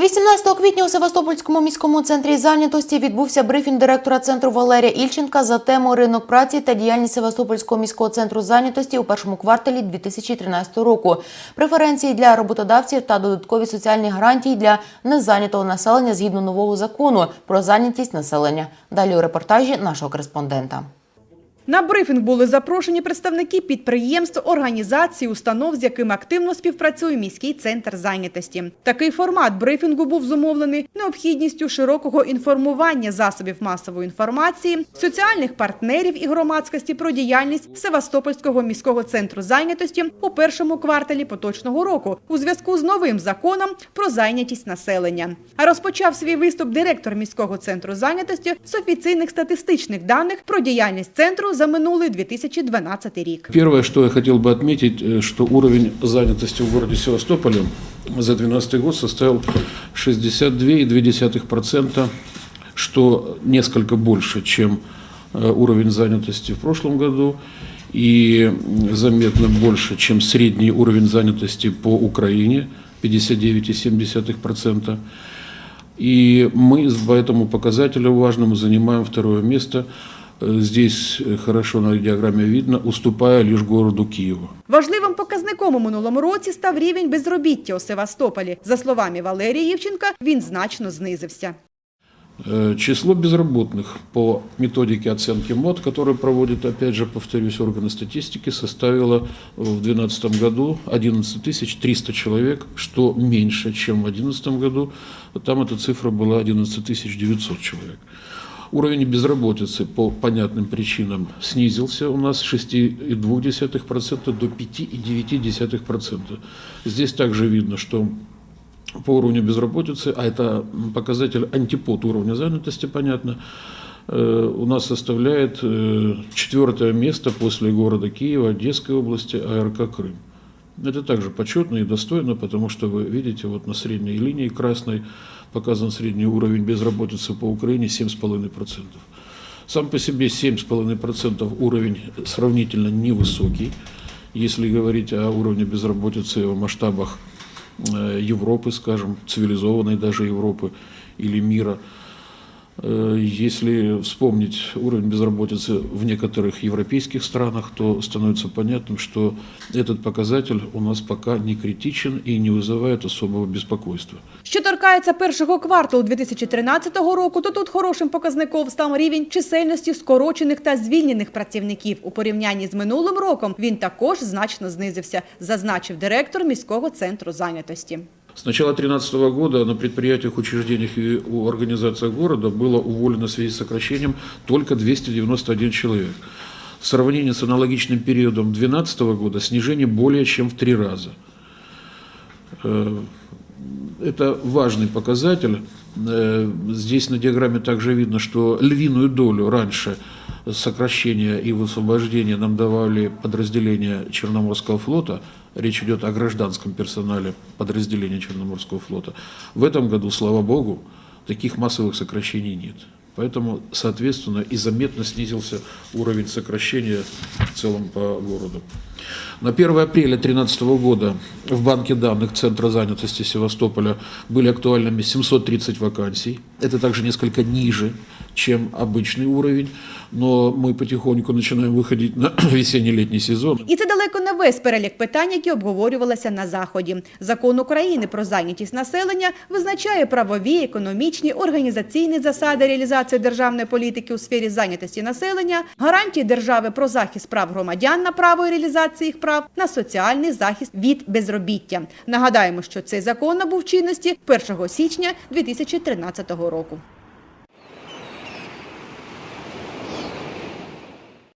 18 квітня у Севастопольському міському центрі зайнятості відбувся брифінг директора центру Валерія Ільченка за темою ринок праці та діяльність Севастопольського міського центру зайнятості у першому кварталі 2013 року. Преференції для роботодавців та додаткові соціальні гарантії для незайнятого населення згідно нового закону про зайнятість населення. Далі у репортажі нашого кореспондента. На брифінг були запрошені представники підприємств, організацій, установ, з якими активно співпрацює міський центр зайнятості. Такий формат брифінгу був зумовлений необхідністю широкого інформування засобів масової інформації, соціальних партнерів і громадськості про діяльність Севастопольського міського центру зайнятості у першому кварталі поточного року у зв'язку з новим законом про зайнятість населення. А розпочав свій виступ директор міського центру зайнятості з офіційних статистичних даних про діяльність центру за минулий 2012 рік. Первое, что я хотел бы отметить, э, что уровень занятости в городе Севастополе за 2012 год составил 62,2%, что несколько больше, чем э, уровень занятости в прошлом году и заметно больше, чем средний уровень занятости по Украине 59,7%. И мы по этому показателю важному занимаем второе место. Э, Здесь э, хорошо на диаграмме видно, уступая лишь городу Киеву. Важливим показником у минулому році став рівень безробіття у Севастополі. За словами Валерія Євченка, він значно знизився. Э, Число безработных по методике оценки МОД, которую проводит, опять же, повторюсь, органы статистики, составило в 2012 году 11 300 человек, что меньше, чем в 2011 году. Там эта цифра была 11 900 человек. Уровень безработицы по понятным причинам снизился у нас с 6,2% до 5,9%. Здесь также видно, что по уровню безработицы, а это показатель антипод уровня занятости, понятно, э, у нас составляет э, четвертое место после города Киева, Одесской области, АРК Крым. Это также почетно и достойно, потому что вы видите, вот на средней линии красной показан средний уровень безработицы по Украине 7,5%. Сам по себе 7,5% уровень сравнительно невысокий, если говорить о уровне безработицы в масштабах э, Европы, скажем, цивилизованной даже Европы или мира. Э, Если вспомнить уровень безработицы в некоторых европейских странах, то становится понятным, что этот показатель у нас пока не критичен и не вызывает особого беспокойства. Що торкається першого кварталу 2013 року, то тут хорошим показником став рівень чисельності скорочених та звільнених працівників. У порівнянні з минулим роком він також значно знизився, зазначив директор міського центру зайнятості. С начала 2013 года на предприятиях, учреждениях и организациях города было уволено в связи с сокращением только 291 человек. В сравнении с аналогичным периодом 2012 года снижение более чем в три раза. Э, Это важный показатель. Э, Здесь на диаграмме также видно, что львиную долю раньше сокращения и высвобождения нам давали подразделения Черноморского флота. Речь идет о гражданском персонале подразделения Черноморского флота. В этом году, слава богу, таких массовых сокращений нет. Поэтому, соответственно, и заметно снизился уровень сокращения в целом по городу. На 1 апреля 2013 года в банке данных Центра занятости Севастополя были актуальными 730 вакансий. Это также несколько ниже, чем обычный уровень, но мы потихоньку начинаем выходить на весенне-летний сезон. І це далеко не весь перелік питань, які обговорювалися на заході. Закон України про зайнятість населення визначає правові, економічні, організаційні засади реалізації державної політики у сфері зайнятості населення, гарантії держави про захист прав громадян на право і реалізації їх прав на соціальний захист від безробіття. Нагадаємо, що цей закон набув чинності 1 січня 2013 року.